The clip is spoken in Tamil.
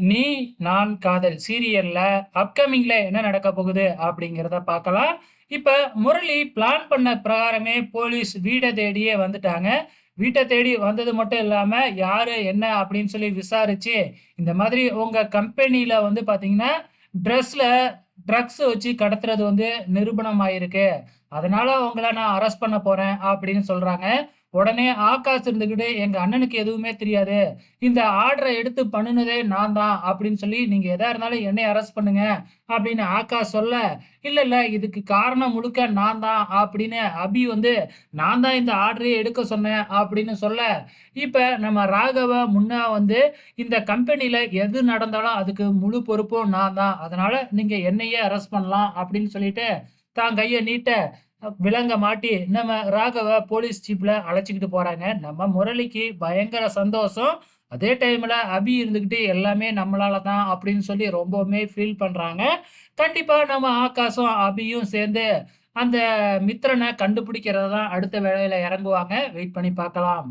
நீ நான் காதல் சீரியல்ல அப்கமிங்ல என்ன நடக்க போகுது அப்படிங்கிறத பார்க்கலாம். இப்ப முரளி பிளான் பண்ண பிரகாரமே போலீஸ் வீடை தேடியே வந்துட்டாங்க. வீட்டை தேடி வந்தது மட்டும் இல்லாம யாரு என்ன அப்படின்னு சொல்லி விசாரிச்சு இந்த மாதிரி உங்க கம்பெனியில வந்து பாத்தீங்கன்னா ட்ரெஸ்ல ட்ரக்ஸ் வச்சு கடத்துறது வந்து நிரூபணம் ஆயிருக்கு அதனால உங்களை நான் அரெஸ்ட் பண்ண போறேன் அப்படின்னு சொல்றாங்க. உடனே ஆகாஷ் இருந்துக்கிட்டு எங்க அண்ணனுக்கு எதுவுமே தெரியாது. இந்த ஆர்டரை எடுத்து பண்ணுனதே நான் தான் அப்படின்னு சொல்லி நீங்க எதா இருந்தாலும் என்னை அரெஸ்ட் பண்ணுங்க அப்படின்னு ஆகாஷ் சொல்ல இல்ல இல்ல இதுக்கு காரணம் முழுக்க நான் தான் அப்படின்னு அபி வந்து நான் தான் இந்த ஆர்டரே எடுக்க சொன்னேன் அப்படின்னு சொல்ல இப்ப நம்ம ராகவ முன்னா வந்து இந்த கம்பெனியில எது நடந்தாலும் அதுக்கு முழு பொறுப்பும் நான் தான். அதனால நீங்க என்னையே அரெஸ்ட் பண்ணலாம் அப்படின்னு சொல்லிட்டு தான் கையை நீட்ட விலங்க மாட்டி நம்ம ராகவ போலீஸ் ஜீப்ல அழைச்சிக்கிட்டு போறாங்க. நம்ம முரளிக்கு பயங்கர சந்தோஷம். அதே டைமில் அபி இருந்துக்கிட்டு எல்லாமே நம்மளால தான் அப்படின்னு சொல்லி ரொம்பவுமே ஃபீல் பண்ணுறாங்க கண்டிப்பாக நம்ம ஆகாஷும் அபியும் சேர்ந்து அந்த மித்திரனை கண்டுபிடிக்கிறது தான் அடுத்த வேலையில் இறங்குவாங்க. வெயிட் பண்ணி பார்க்கலாம்.